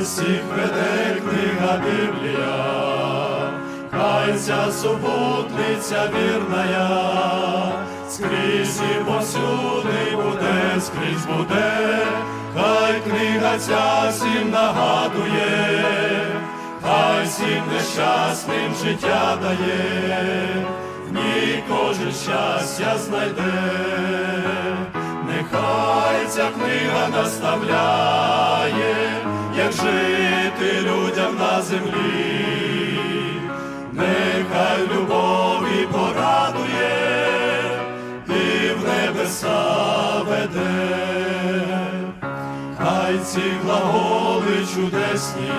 всіх веде книга Біблія, хай ця суботниця вірная, скрізь і повсюди буде, скрізь буде, хай книга ця всім нагадує, хай всім нещасним життя дає, в ній кожен щастя знайде, нехай ця книга наставляє, жити людям на землі, нехай любові порадує і в небеса веде, хай ці глаголи чудесні,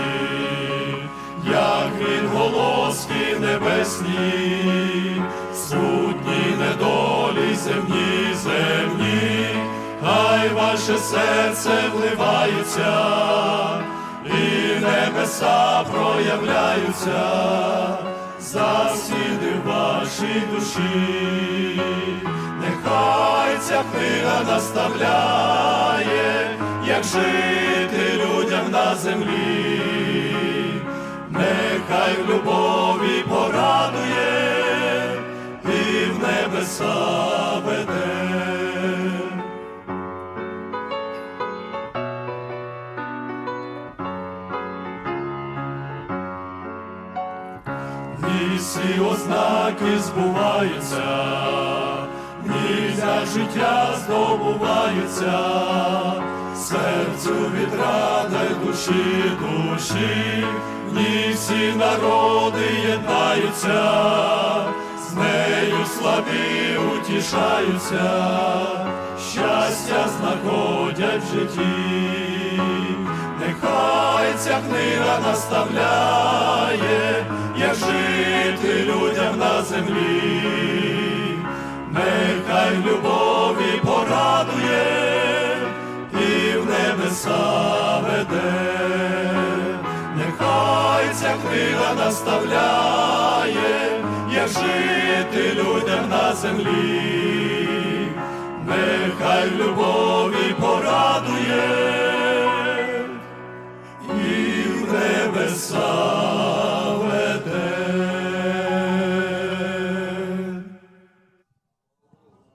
як він голоски небесні, сутні недолі земні, земні, хай ваше серце вливається, небеса проявляються, засіди в вашій душі, нехай ця книга наставляє, як жити людям на землі, нехай в любові порадує і в небеса Ні всі ознаки збуваються, ні для життя здобуваються, серцю відрада й душі душі, ні всі народи єднаються, з нею слабі утішаються, щастя знаходять в житті. Нехай ця книга наставляє, жити людям на землі, нехай любові порадує і в небеса веде, нехай ця книга наставляє, як жити людям на землі,